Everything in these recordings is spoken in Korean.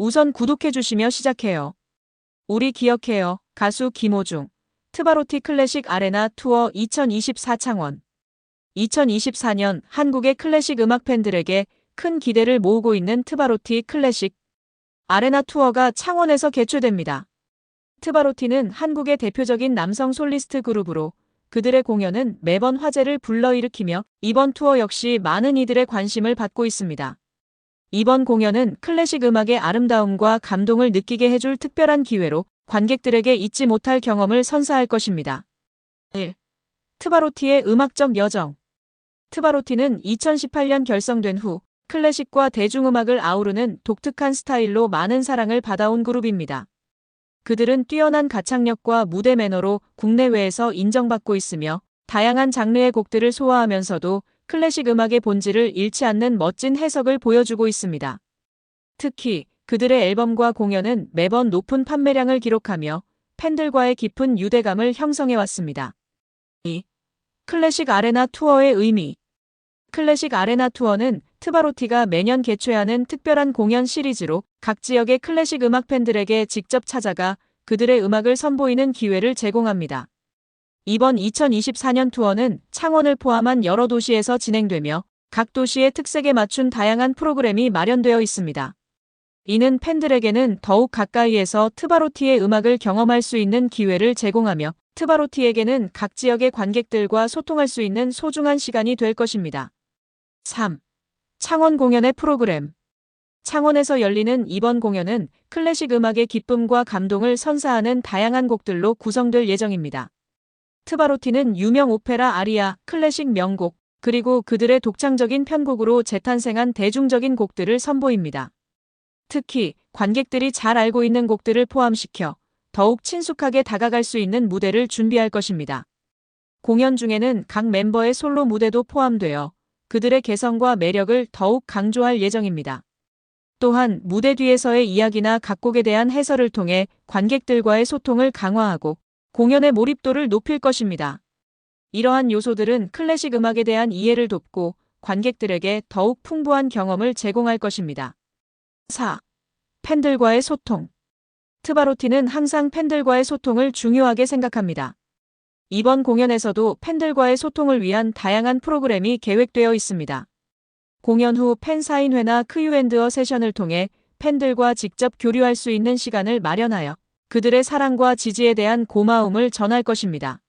우선 구독해주시며 시작해요. 우리 기억해요. 가수 김호중. 트바로티 클래식 아레나 투어 2024 창원. 2024년 한국의 클래식 음악 팬들에게 큰 기대를 모으고 있는 트바로티 클래식 아레나 투어가 창원에서 개최됩니다. 트바로티는 한국의 대표적인 남성 솔리스트 그룹으로 그들의 공연은 매번 화제를 불러일으키며 이번 투어 역시 많은 이들의 관심을 받고 있습니다. 이번 공연은 클래식 음악의 아름다움과 감동을 느끼게 해줄 특별한 기회로 관객들에게 잊지 못할 경험을 선사할 것입니다. 1. 트바로티의 음악적 여정 트바로티는 2018년 결성된 후 클래식과 대중음악을 아우르는 독특한 스타일로 많은 사랑을 받아온 그룹입니다. 그들은 뛰어난 가창력과 무대 매너로 국내외에서 인정받고 있으며 다양한 장르의 곡들을 소화하면서도 클래식 음악의 본질을 잃지 않는 멋진 해석을 보여주고 있습니다. 특히 그들의 앨범과 공연은 매번 높은 판매량을 기록하며 팬들과의 깊은 유대감을 형성해왔습니다. 2. 클래식 아레나 투어의 의미 클래식 아레나 투어는 트바로티가 매년 개최하는 특별한 공연 시리즈로 각 지역의 클래식 음악 팬들에게 직접 찾아가 그들의 음악을 선보이는 기회를 제공합니다. 이번 2024년 투어는 창원을 포함한 여러 도시에서 진행되며 각 도시의 특색에 맞춘 다양한 프로그램이 마련되어 있습니다. 이는 팬들에게는 더욱 가까이에서 트바로티의 음악을 경험할 수 있는 기회를 제공하며 트바로티에게는 각 지역의 관객들과 소통할 수 있는 소중한 시간이 될 것입니다. 3. 창원 공연의 프로그램 창원에서 열리는 이번 공연은 클래식 음악의 기쁨과 감동을 선사하는 다양한 곡들로 구성될 예정입니다. 트바로티는 유명 오페라 아리아, 클래식 명곡, 그리고 그들의 독창적인 편곡으로 재탄생한 대중적인 곡들을 선보입니다. 특히 관객들이 잘 알고 있는 곡들을 포함시켜 더욱 친숙하게 다가갈 수 있는 무대를 준비할 것입니다. 공연 중에는 각 멤버의 솔로 무대도 포함되어 그들의 개성과 매력을 더욱 강조할 예정입니다. 또한 무대 뒤에서의 이야기나 각 곡에 대한 해설을 통해 관객들과의 소통을 강화하고 공연의 몰입도를 높일 것입니다. 이러한 요소들은 클래식 음악에 대한 이해를 돕고 관객들에게 더욱 풍부한 경험을 제공할 것입니다. 4. 팬들과의 소통. 트바로티는 항상 팬들과의 소통을 중요하게 생각합니다. 이번 공연에서도 팬들과의 소통을 위한 다양한 프로그램이 계획되어 있습니다. 공연 후 팬 사인회나 크유앤드어 세션을 통해 팬들과 직접 교류할 수 있는 시간을 마련하여 그들의 사랑과 지지에 대한 고마움을 전할 것입니다.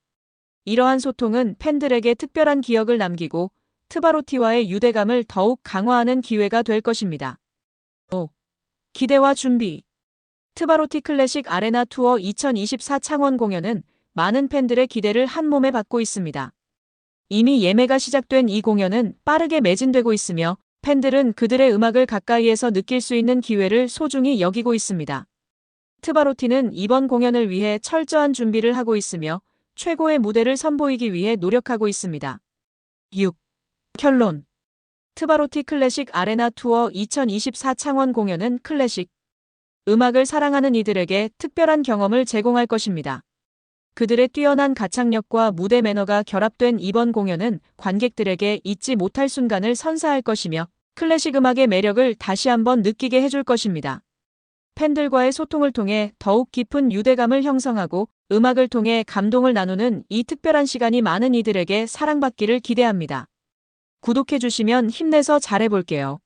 이러한 소통은 팬들에게 특별한 기억을 남기고 트바로티와의 유대감을 더욱 강화하는 기회가 될 것입니다. 5. 기대와 준비 트바로티 클래식 아레나 투어 2024 창원 공연은 많은 팬들의 기대를 한 몸에 받고 있습니다. 이미 예매가 시작된 이 공연은 빠르게 매진되고 있으며 팬들은 그들의 음악을 가까이에서 느낄 수 있는 기회를 소중히 여기고 있습니다. 트바로티는 이번 공연을 위해 철저한 준비를 하고 있으며 최고의 무대를 선보이기 위해 노력하고 있습니다. 6. 결론 트바로티 클래식 아레나 투어 2024 창원 공연은 클래식 음악을 사랑하는 이들에게 특별한 경험을 제공할 것입니다. 그들의 뛰어난 가창력과 무대 매너가 결합된 이번 공연은 관객들에게 잊지 못할 순간을 선사할 것이며 클래식 음악의 매력을 다시 한번 느끼게 해줄 것입니다. 팬들과의 소통을 통해 더욱 깊은 유대감을 형성하고 음악을 통해 감동을 나누는 이 특별한 시간이 많은 이들에게 사랑받기를 기대합니다. 구독해주시면 힘내서 잘해볼게요.